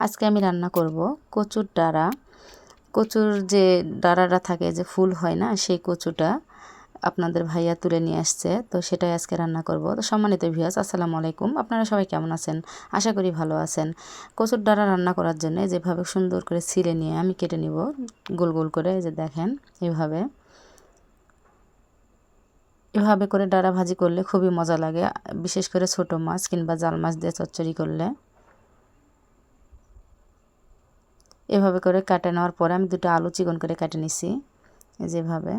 আজকে আমি রান্না করব কচুর ডাঁড়া। কচুর যে ডাঁড়াটা থাকে যে ফুল হয় না, সেই কচুটা আপনাদের ভাইয়া তুলে নিয়ে আসছে। তো সেটাই আজকে রান্না করব। তো সম্মানিত ভিউয়ার্স আসসালামু আলাইকুম। আপনারা সবাই কেমন আছেন? আশা করি ভালো আছেন। কচুর ডাঁড়া রান্না করার জন্য যেভাবে সুন্দর করে ছিলে নিয়ে আমি কেটে নিব, গোল গোল করে যে দেখেন এভাবে। এভাবে করে ডাঁড়া ভাজি করলে খুবই মজা লাগে, বিশেষ করে ছোট মাছ কিংবা জাল মাছ দিয়ে চচ্চড়ি করলে। এভাবে করে কাটে নেওয়ার পরে আমি দুটো আলু চিকন করে কেটে নিছি যেভাবে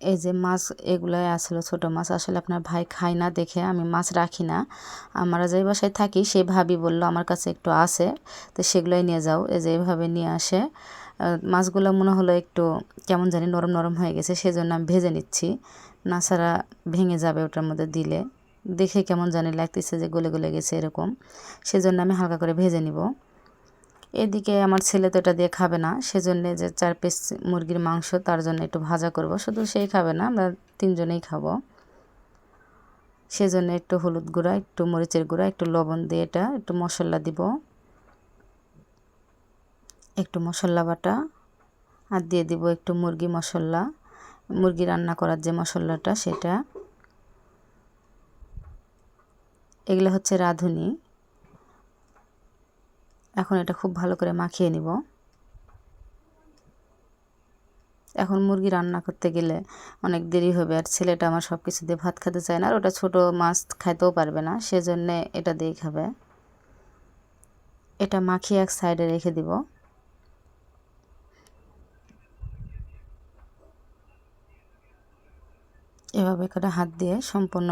এই যে মাছ এগুলোই আসলো ছোট মাছ। আসলে আপনার ভাই খায় না দেখে, আমি মাছ রাখি না। আমরা যে বাসায় থাকি সে ভাবি বলল, আমার কাছে একটু আছে, তো সেগুলোই নিয়ে যাও। এই যে এভাবে নিয়ে আসে। মাছগুলো মনে হলো একটু কেমন জানি নরম নরম হয়ে গেছে, সেজন্য আমি ভেজে নিচ্ছি। না ছাড়া ভেঙে যাবে ওটার মধ্যে দিলে। দেখে কেমন জানি লাগতেছে যে গলে গলে গেছে এরকম। সেজন্য আমি হালকা করে ভেজে নিব। এদিকে আমার ছেলে তো এটা দিয়ে খাবে না, সেজন্য যে চার পিস মুরগির মাংস তার জন্য একটু ভাজা করব। শুধু সেই খাবে না, আমরা তিনজনেই খাব। সেজন্য একটু হলুদ গুঁড়া, একটু মরিচের গুঁড়া, একটু লবণ দিয়ে এটা একটু মশলা দিব। একটু মশলা বাটা আর দিয়ে দিব একটু মুরগি মশলা। মুরগি রান্না করার যে মশলাটা সেটা এগুলো হচ্ছে রাঁধুনি। এখন এটা খুব ভালো করে মাখিয়ে নিব। এখন মুরগি রান্না করতে গেলে অনেক দেরি হবে আর ছেলেটা আমার সব কিছু দিয়ে ভাত খেতে চায় না আর ওটা ছোটো মাছ খাইতেও পারবে না, সেজন্যে এটা দিয়ে খাবে। এটা মাখিয়ে এক সাইডে রেখে দিব। এভাবে করে হাত দিয়ে সম্পূর্ণ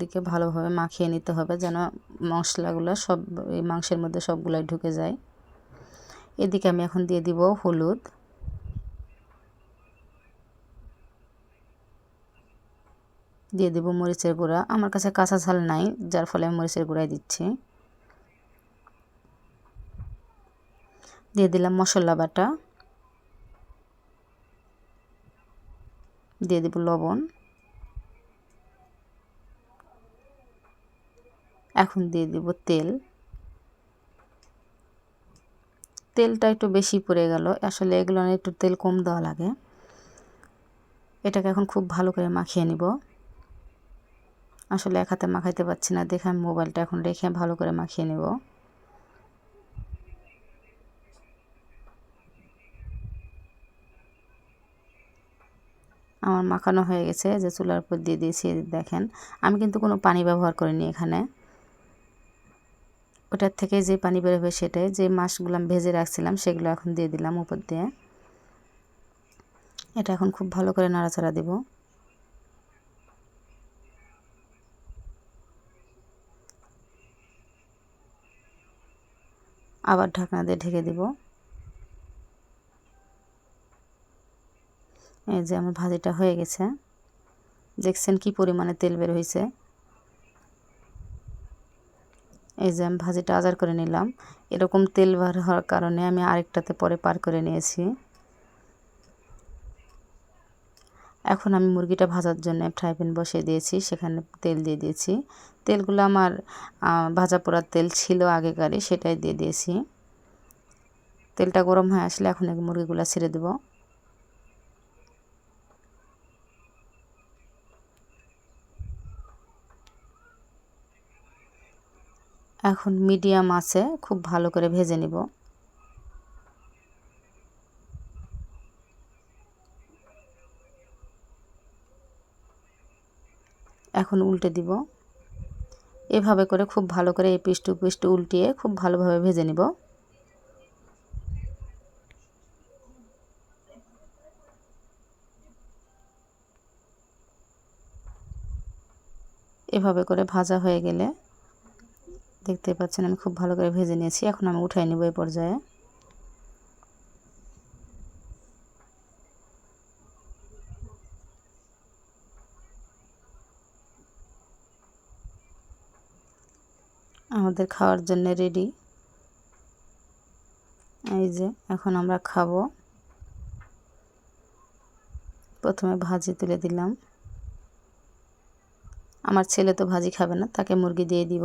দিকে ভালোভাবে মাখিয়ে নিতে হবে যেন মশলাগুলো সব, এই মাংসের মধ্যে সবগুলাই ঢুকে যায়। এদিকে আমি এখন দিয়ে দিব হলুদ। দিয়ে দিব মরিচের গুঁড়া। আমার কাছে কাঁচা ঝাল নাই, যার ফলে আমি মরিচের গুঁড়াই দিচ্ছি। দিয়ে দিলাম মশলা বাটা। দিয়ে দিব লবণ। এখন দিয়ে দিব তেল। তেলটা একটু বেশি পড়ে গেল। আসলে এগুলো একটু তেল কম দেওয়া লাগে। এটাকে এখন খুব ভালো করে মাখিয়ে নিব। আসলে এক হাতে মাখাইতে পারছি না। দেখে আমি মোবাইলটা এখন রেখে ভালো করে মাখিয়ে নেব। আমার মাখানো হয়ে গেছে। যে চুলার উপর দিয়ে দিয়েছি, দেখেন। আমি কিন্তু কোনো পানি ব্যবহার করিনি এখানে। ওটার থেকে যে পানি বের বেরোবে সেটাই, যে মাছগুলো ভেজে রাখছিলাম সেগুলো এখন দিয়ে দিলাম উপর দিয়ে। এটা এখন খুব ভালো করে নাড়াচাড়া দেব। আবার ঢাকনা দিয়ে ঢেকে দেব। এই যে আমার ভাজিটা হয়ে গেছে। দেখছেন কি পরিমাণে তেল বের হয়েছে। এই যে আমি ভাজিটা আজার করে নিলাম। এরকম তেল বার হওয়ার কারণে আমি আরেকটাতে পরে পার করে নিয়েছি। এখন আমি মুরগিটা ভাজার জন্য ফ্রাই প্যান বসিয়ে দিয়েছি, সেখানে তেল দিয়ে দিয়েছি। তেলগুলো আমার ভাজা পোড়ার তেল ছিল আগেকারে সেটাই দিয়ে দিয়েছি। তেলটা গরম হয়ে আসলে এখন মুরগিগুলো ছেড়ে দেবো। এখন মিডিয়াম আছে, খুব ভালো করে ভেজে নিব। এখন উল্টে দিব। এভাবে করে খুব ভালো করে এই পিষ্টু পিষ্টু উল্টিয়ে খুব ভালোভাবে ভেজে নিব। এভাবে করে ভাজা হয়ে গেলে দেখতে পাচ্ছেন, আমি খুব ভালো করে ভেজে নিয়েছি, এখন আমি উঠাই নেব এই পর্যায়ে। আমাদের খাওয়ার জন্য রেডি এই যে, এখন আমরা খাব। প্রথমে ভাজি তুলে দিলাম। আমার ছেলে তো ভাজি খাবে না, তাকে মুরগি দিয়ে দিব।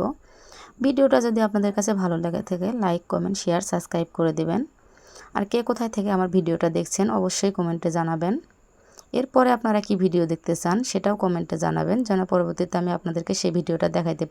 ভিডিওটা যদি আপনাদের কাছে ভালো লাগে থাকে লাইক কমেন্ট শেয়ার সাবস্ক্রাইব করে দিবেন। আর কে কোথায় থেকে আমার ভিডিওটা দেখছেন, অবশ্যই কমেন্টে জানাবেন। এরপরে আপনারা কি ভিডিও দেখতে চান, সেটাও কমেন্টে জানাবেন। যেন পরবর্তীতে আমি আপনাদেরকে সেই ভিডিওটা দেখাইতে